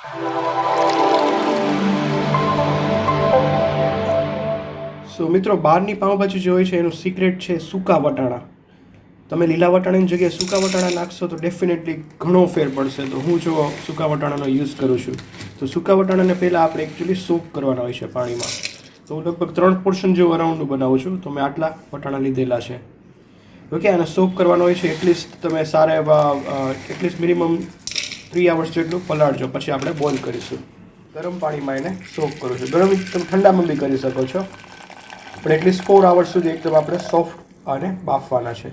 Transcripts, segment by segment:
સો મિત્રો, બહારની પાઉંભાજી જે હોય છે, એનું સિક્રેટ છે સૂકા વટાણા. તમે લીલા વટાણાની જગ્યાએ સૂકા વટાણા નાખશો તો ડેફિનેટલી ઘણો ફેર પડશે. તો હું જો સૂકા વટાણાનો યુઝ કરું છું. તો સૂકા વટાણાને પહેલાં આપણે એકચ્યુઅલી સોક કરવાના હોય છે પાણીમાં. તો હું લગભગ ત્રણ પોર્શન જેવું અરાઉન્ડનું બનાવું છું. તો મેં આટલા વટાણા લીધેલા છે. ઓકે આને સોક કરવાનો હોય છે એટલીસ્ટ તમે સારા એવા એટલીસ્ટ મિનિમમ થ્રી આવર્સ જેટલું પલાળજો. પછી આપણે બોઇલ કરીશું. ગરમ પાણીમાં એને સોક કરું છું ગરમ તમે ઠંડામાં બી કરી શકો છો. પણ એટલીસ્ટ ફોર આવર્સ સુધી એકદમ આપણે સોફ્ટ અને બાફવાના છે.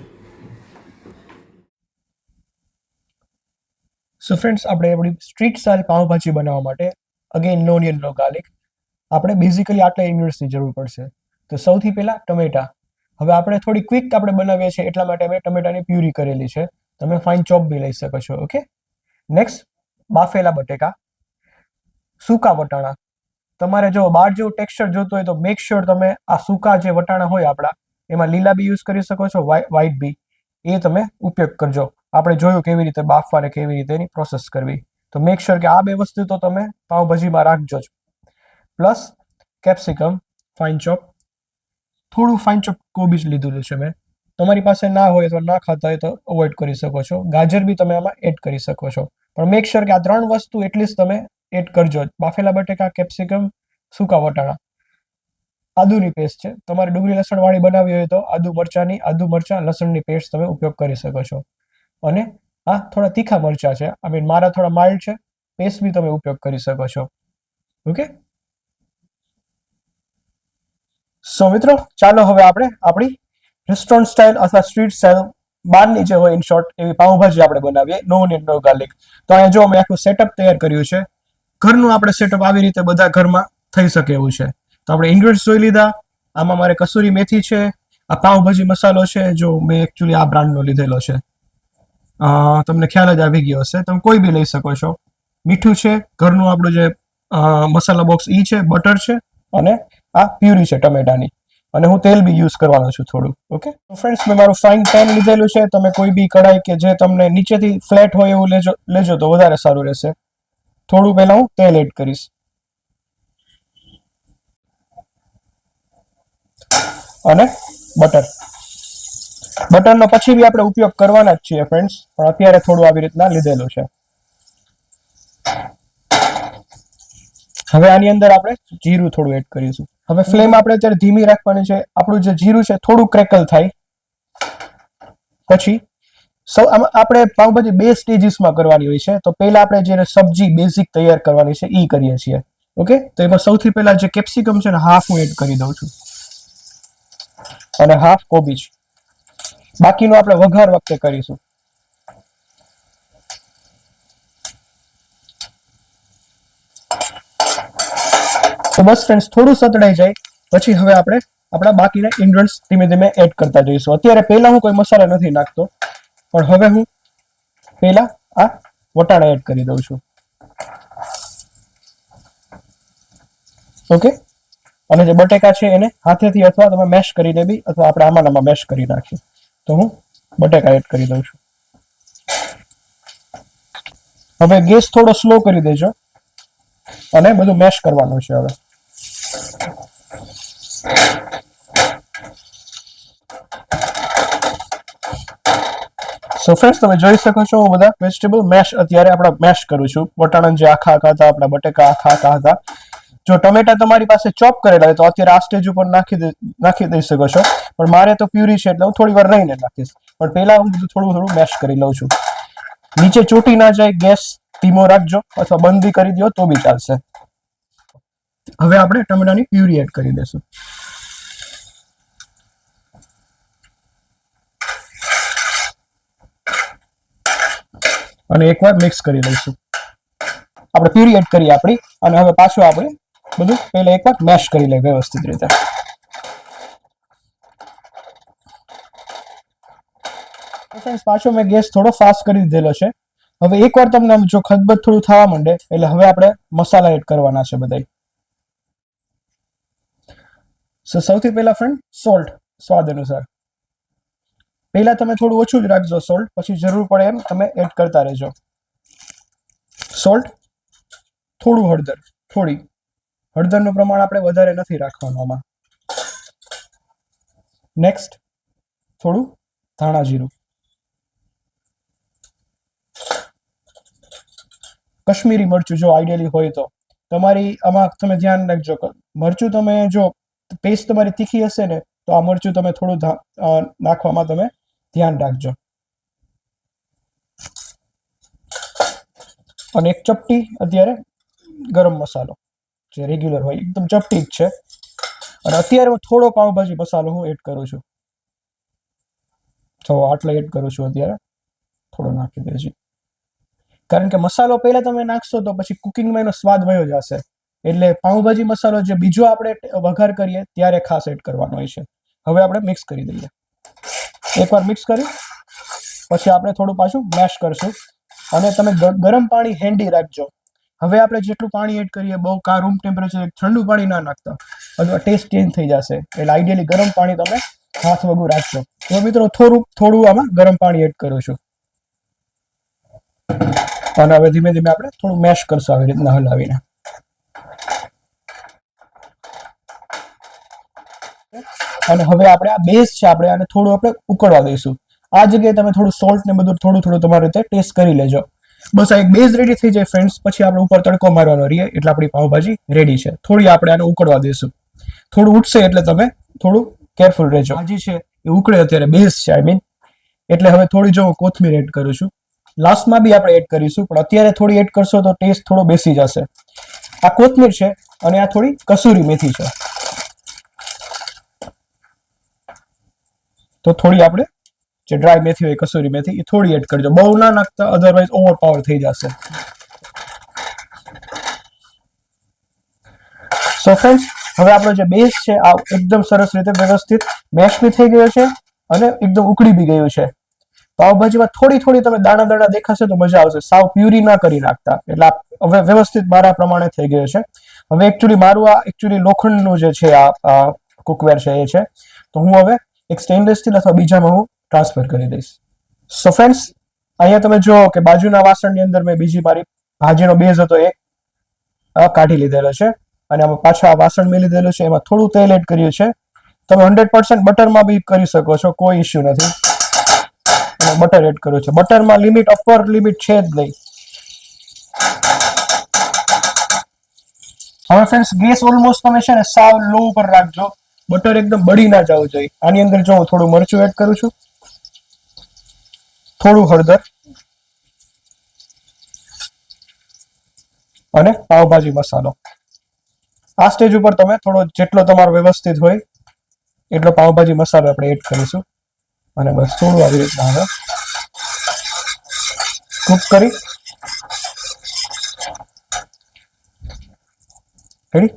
સો ફ્રેન્ડ્સ આપણે આપણી સ્ટ્રીટ સ્ટાઇલ પાઉંભાજી બનાવવા માટે again no onion no garlic આપણે બેઝિકલી આટલા ઇન્ગ્રીડિયન્ટ્સની જરૂર પડશે. તો સૌથી પહેલાં ટમેટા. હવે આપણે થોડી ક્વિક આપણે બનાવીએ છીએ. એટલા માટે મેં ટમેટાની પ્યુરી કરેલી છે. તમે ફાઇન ચોપ બી લઈ શકો છો ઓકે નેક્સ્ટ બાફેલા બટેકા, સૂકા વટાણા. તમારે જો બહાર જેવું ટેક્સચર જોતું હોય તો મેક શ્યોર તમે આ સૂકા જે વટાણા હોય આપણા, એમાં લીલા બી યુઝ કરી શકો છો વ્હાઈટ બી. એ તમે ઉપયોગ કરજો. આપણે જોયું કેવી રીતે બાફવા અને કેવી રીતે એની પ્રોસેસ કરવી. તો મેક શ્યોર કે આ બે વસ્તુ તો તમે પાઉંભાજીમાં રાખજો જ. પ્લસ કેપ્સિકમ ફાઇન ચોપ થોડું ફાઇન ચોપ કોબીજ લીધું છે મેં. તમારી પાસે ના હોય અથવા ના ખાતા હોય તો અવોઇડ કરી શકો છો. ગાજર બી તમે આમાં એડ કરી શકો છો. પણ મેક શ્યોર કે આ ત્રણ વસ્તુ એટલીસ્ટ તમે એડ કરજો. બાફેલા બટેકા કેપ્સિકમ સૂકા વટાણા. આદુની પેસ્ટ છે. તમારે ડુંગળી લસણવાળી બનાવી હોય તો આદુ મરચાની, આદુ મરચા, લસણની પેસ્ટ તમે ઉપયોગ કરી શકો છો. અને આ થોડા તીખા મરચા છે. આઈ મીન મારા થોડા માઇલ્ડ છે. પેસ્ટ બી તમે ઉપયોગ કરી શકો છો. ઓકે સો મિત્રો, ચાલો હવે આપણે આપણી રેસ્ટોરન્ટ સ્ટાઇલ અથવા સ્ટ્રીટ સ્ટાઇલ બહારની જે હોય ઇન શોર્ટ એવી પાઉંભાજી આપણે બનાવીએ, નો ઓનિયન નો ગાર્લિક તો અહીંયા જો અમે આખું સેટઅપ તૈયાર કર્યું છે, ઘરનું આપણે સેટઅપ આવી રીતે બધા ઘરમાં થઈ શકે એવું છે. તો આપણે ઇન્ગ્રીડિયન્ટ્સ જોઈ લીધા, આમાં મારે કસૂરી મેથી છે, આ પાઉંભાજી મસાલો છે, જો મેં એકચ્યુઅલી આ બ્રાન્ડનો લીધેલો છે. તમને ખ્યાલ જ આવી ગયો હશે, તમે કોઈ બી લઈ શકો છો. મીઠું છે, ઘરનું આપણું જે મસાલા બોક્સ ઈ છે બટર છે, અને આ પ્યુરી છે, ટમેટાની. અને હું તેલ બી યુઝ કરવાનો છું થોડું ઓકે ફ્રેન્ડ્સ મેં મારું ફાઇન પેન લીધેલું છે. તમે કોઈ બી કઢાઈ કે જે તમને નીચેથી ફ્લેટ હોય એવું લેજો લેજો તો વધારે સારું રહેશે. થોડું પહેલા હું તેલ એડ કરીશ. અને બટર બટરનો પછી બી આપણે ઉપયોગ કરવાના જ છીએ ફ્રેન્ડ્સ પણ અત્યારે થોડું આવી રીતના લીધેલું છે. હવે આની અંદર આપણે જીરું થોડું એડ કરીશું. હવે ફ્લેમ આપણે અત્યારે ધીમી રાખવાની છે. આપણું જે જીરું છે થોડું ક્રેકલ થાય. પછી, સૌ આપણે પાઉંભાજી બે સ્ટેજીસમાં કરવાની હોય છે. તો પહેલા આપણે જે સબ્જી બેઝિક તૈયાર કરવાની છે એ કરીએ છીએ. ઓકે? તો એમાં સૌથી પહેલા જે કેપ્સિકમ છે ને હાફ હું એડ કરી દઉં છું. અને હાફ કોબીજ. બાકીનું આપણે વઘાર વખતે કરીશું. તો બસ ફ્રેન્ડ્સ થોડું સતડાઈ જાય, પછી હવે આપણે આપણા બાકીના ઇન્ગ્રેડિયન્ટ્સ ધીમે ધીમે એડ કરતા જઈશું. અત્યારે પહેલા હું કોઈ મસાલા નથી નાખતો, પણ હવે હું પહેલા આ વટાણા એડ કરી દઉં છું. ઓકે અને જે બટેકા છે એને હાથેથી અથવા તમે મેશ કરીને બી અથવા આપણે આમાં મેશ કરી નાખીએ. તો હું બટેકા એડ કરી દઉં છું. હવે ગેસ થોડો સ્લો કરી દેજો અને બધું મેશ કરવાનું છે હવે. સો ફ્રેન્ડ્સ તમે જોઈ શકો છો હું બધા વેજીટેબલ મેશ અત્યારે આપણે મેશ કરું છું. વટાણા જે આખા આખા હતા, આપણા બટેકા આખા આખા હતા. જો ટમેટા તમારી પાસે ચોપ કરેલા હોય તો અત્યારે આ સ્ટેજ ઉપર નાખી નાખી દઈ શકો છો. પણ મારે તો પ્યુરી છે એટલે હું થોડી વાર રહીને નાખીશ. પણ પહેલા હું બધું થોડું થોડું મેશ કરી લઉં છું. નીચે ચોટી ના જાય, ગેસ ધીમો રાખજો અથવા બંધ કરી દો તો બી ચાલશે. હવે આપણે ટમેટાની પ્યુરી એડ કરી દઈશું. અને એકવાર મિક્સ કરી લઈશું. આપણે પ્યુરી એડ કરી આપણી, અને હવે પાછું આપણે બધું પહેલા એકવાર મેશ કરી લઈએ વ્યવસ્થિત રીતે. પાછો મેં ગેસ થોડો ફાસ્ટ કરી દીધેલો છે. હવે એકવાર તમને જો ખદબદ થોડું થવા માંડે, એટલે હવે આપણે મસાલા એડ કરવાના છે બધા સો સૌથી પહેલા ફ્રેન્ડ સોલ્ટ સ્વાદ અનુસાર. પહેલા તમે થોડું ઓછું જ રાખજો સોલ્ટ પછી જરૂર પડે એમ તમે એડ કરતા રહેજો. સોલ્ટ થોડું હળદર, થોડી. હળદરનું પ્રમાણ આપણે વધારે નથી રાખવાનું આમાં. નેક્સ્ટ થોડું ધાણા જીરું. કશ્મીરી મરચું જો આઈડિયલી હોય તો. તમારી આમાં તમે ધ્યાન રાખજો મરચું તમે જો પેસ્ટ તમારી તીખી હશે ને, તો આ મરચું તમે થોડું નાખવામાં તમે ધ્યાન રાખજો. અને એક ચપટી અત્યારે ગરમ મસાલો, જે રેગ્યુલર હોય, એકદમ ચપટી જ છે. અને અત્યારે હું થોડો પાઉંભાજી મસાલો હું એડ કરું છું. થોડો આટલો એડ કરું છું અત્યારે. થોડો નાખી દેજો. કારણ કે મસાલો પહેલા તમે નાખશો તો પછી કુકિંગમાં એનો સ્વાદ વયો જશે. એટલે પાઉંભાજી મસાલો જે બીજો આપણે વઘાર કરીએ ત્યારે ખાસ એડ કરવાનો હોય છે. હવે આપણે મિક્સ કરી દઈએ. એકવાર મિક્સ કરી, પછી આપણે થોડું પાછું મેશ કરશું. અને તમે ગરમ પાણી હેન્ડી રાખજો. હવે આપણે જેટલું પાણી એડ કરીએ, બહુ કા રૂમ ટેમ્પરેચર ઠંડુ પાણી ના નાખતા, અથવા ટેસ્ટ ચેન્જ થઈ જશે. એટલે આઈડિયલી ગરમ પાણી તમે હાથ વગું રાખજો. તો મિત્રો થોડું થોડું આમાં ગરમ પાણી એડ કરું છું. અને હવે ધીમે ધીમે આપણે થોડું મેશ કરશું આવી રીતના હલાવીને. અને હવે આપણે આ બેઝ છે આપણે આને થોડું આપણે ઉકળવા દઈશું. આ જગ્યાએ તમે થોડું સોલ્ટ ને બધું થોડું થોડું તમારી રીતે ટેસ્ટ કરી લેજો. બસ આ એક બેઝ રેડી થઈ જાય ફ્રેન્ડ્સ પછી આપણે ઉપર તડકો મારવાનો રહીએ, એટલે આપણી પાવભાજી રેડી છે. થોડી આપણે આને ઉકળવા દઈશું. થોડું ઉઠશે એટલે તમે થોડું કેરફુલ રહેજો. ભાજી છે એ ઉકળે અત્યારે બેઝ છે આઈ મીન એટલે હવે થોડી જો હું કોથમીર એડ કરું છું. લાસ્ટમાં બી આપણે એડ કરીશું, પણ અત્યારે થોડી એડ કરશો તો ટેસ્ટ થોડો બેસી જશે. આ કોથમીર છે અને આ થોડી કસૂરી મેથી છે. તો થોડી આપણે જે ડ્રાય મેથી હોય, કસૂરી મેથી, એ થોડી એડ કરજો. બહુ ના નાખતા અધરવાઇઝ ઓવરપાવર થઈ જશે. સો ફ્રેન્ડ્સ હવે આપણો જે બેઝ છે, આ એકદમ સરસ રીતે વ્યવસ્થિત મેશ બી થઈ ગયો છે અને એકદમ ઉકળી બી ગયું છે. પાવભાજીમાં થોડી થોડી તમે દાણા દાણા દેખાશે તો મજા આવશે. સાવ પ્યુરી ના કરી નાખતા. એટલે હવે વ્યવસ્થિત મારા પ્રમાણે થઈ ગયો છે. હવે એકચ્યુઅલી મારું આ એકચ્યુઅલી લોખંડનું જે છે આ કુકવેર છે એ છે. તો હું હવે એક સ્ટેનલેસ સ્ટીલ અથવા બીજામાં હું ટ્રાન્સફર કરી દઈશ. સો ફ્રેન્ડ્સ અહીંયા તમે જુઓ કે બાજુના વાસણની અંદર મેં બીજી મારી ભાજીનો બેઝ હતો એ કાઢી લીધેલો છે અને આમાં પાછા વાસણ મેં લીધેલું છે, એમાં થોડું તેલ એડ કર્યું છે. તમે હંડ્રેડ પર્સન્ટ બટરમાં બી કરી શકો છો, કોઈ ઇશ્યુ નથી. બટર એડ કર્યું છે. બટરમાં લિમિટ અપર લિમિટ છે જ નહીં. હવે ફ્રેન્ડ્સ ગેસ ઓલમોસ્ટ તમે છે ને સાવ લો ઉપર રાખજો. બટર એકદમ બળી ના જવું જોઈએ. આની અંદર જો હું થોડું મરચું એડ કરું છું. થોડું હળદર. અને પાવભાજી મસાલો. આ સ્ટેજ ઉપર તમે થોડો જેટલો તમારો વ્યવસ્થિત હોય, એટલો પાવભાજી મસાલો આપણે એડ કરીશું. અને બસ થોડું આવી રીતના હવે કુક કરી. રેડી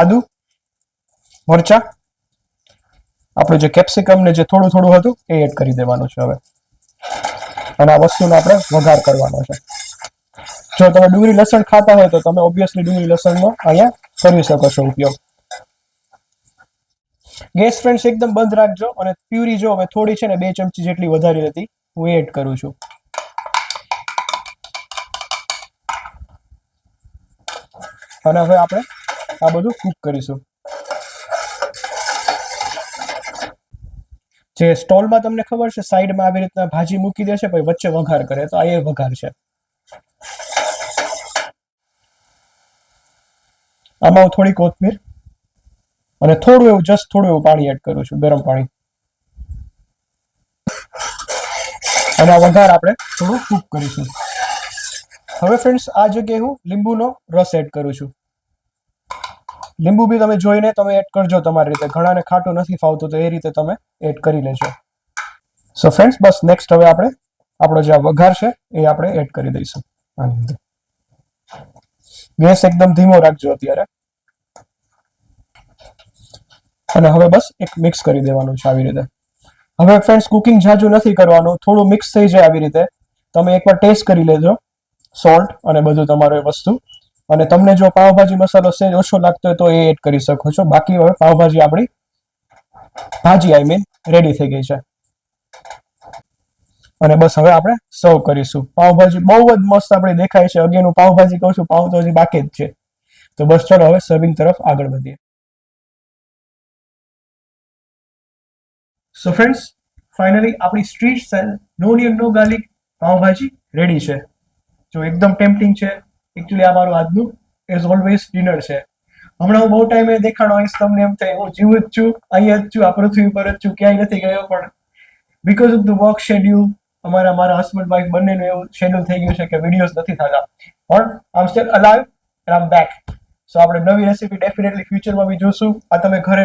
આદુ, મરચા. આપણું જે કેપ્સિકમ ને જે થોડું થોડું હતું, એ એડ કરી દેવાનું છે હવે. અને આ વસ્તુનો આપણે વઘાર કરવાનો છે. જો તમે ડુંગળી લસણ ખાતા હોય તો તમે ઓબ્વિયસલી ડુંગળી લસણનો અહીંયા કરી શકો છો ઉપયોગ. ગેસ ફ્રેન્ડ્સ એકદમ બંધ રાખજો અને પ્યુરી જો હવે થોડી છે ને બે ચમચી જેટલી વધારી હતી, હું એડ કરું છું. અને હવે આપણે આ બધું કુક કરીશું. જે સ્ટોલમાં તમને ખબર છે, સાઈડમાં આવી રીતના ભાજી મૂકી દે છે, પછી વચ્ચે વઘાર કરે. તો આ એ વઘાર છે. આમાં હું થોડી કોથમીર અને થોડું એવું જસ્ટ થોડું એવું પાણી એડ કરું છું, ગરમ પાણી. અને આ વઘાર આપણે થોડું કૂક કરીશું. હવે ફ્રેન્ડ્સ આ જગ્યાએ હું લીંબુનો રસ એડ કરું છું. લીંબુ બી તમે જોઈને તમે એડ કરજો તમારી રીતે. ઘણાને ખાટું નથી ફાવતું તો એ રીતે તમે એડ કરી લેજો. સો ફ્રેન્ડ્સ બસ નેક્સ્ટ હવે આપણે આપણો જે વઘાર છે એ આપણે એડ કરી દઈશું. આની અંદર. ગેસ એકદમ ધીમો રાખજો અત્યારે. અને હવે બસ એક મિક્સ કરી દેવાનું છે આવી રીતે. હવે ફ્રેન્ડ્સ કુકિંગ જાજુ નથી કરવાનું. થોડું મિક્સ થઈ જાય આવી રીતે. તમે એકવાર ટેસ્ટ કરી લેજો. સોલ્ટ અને બધું તમારું વસ્તુ અને તમને જો પાવભાજી મસાલો સેજ ઓછો લાગતો હોય તો એ એડ કરી શકો છો. બાકી હવે પાવભાજી આપણી ભાજી આઈ મીન રેડી થઈ ગઈ છે. અને બસ હવે આપણે સર્વ કરીશું. પાવભાજી બહુ જ મસ્ત આપણે દેખાય છે. અગેન પાવભાજી કહું છું, પાવ તો હજી બાકી જ છે. તો બસ ચલો હવે સર્વિંગ તરફ આગળ વધીએ. સો ફ્રેન્ડ્સ ફાઇનલી આપણી સ્ટ્રીટ સ્ટાઇલ નો નિયમ નો ગાર્લિક પાવભાજી રેડી છે. જો એકદમ ટેમ્પટિંગ છે. એકચ્યુઅલી આ મારું આજનું એઝ ઓલવેઝ ડિનર છે. હમણાં હું બહુ ટાઈમે દેખાડો આવીશ તમને એમ થાય, હું જીવ જ છું, અહીંયા જ છું, આ પૃથ્વી પર જ છું, ક્યાંય નથી ગયો પણ because of the work schedule અમારા, મારા હસબન્ડ વાઈફ બંનેનું એવું શેડ્યુલ થઈ ગયું છે કે વિડીયોઝ નથી થતા. પણ I'm still alive and I'm back so આપણે નવી રેસીપી ડેફિનેટલી ફ્યુચરમાં બી જોશું. આ તમે ઘરે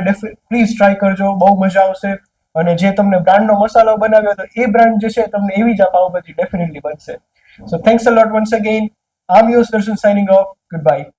પ્લીઝ ટ્રાય કરજો, બહુ મજા આવશે. અને જે તમને બ્રાન્ડનો મસાલો બનાવ્યો તો એ બ્રાન્ડ જે છે, તમને એવી જ આ પાવભાજી ડેફિનેટલી બનશે. So thanks a lot once again I'm your Surshan signing off. Goodbye.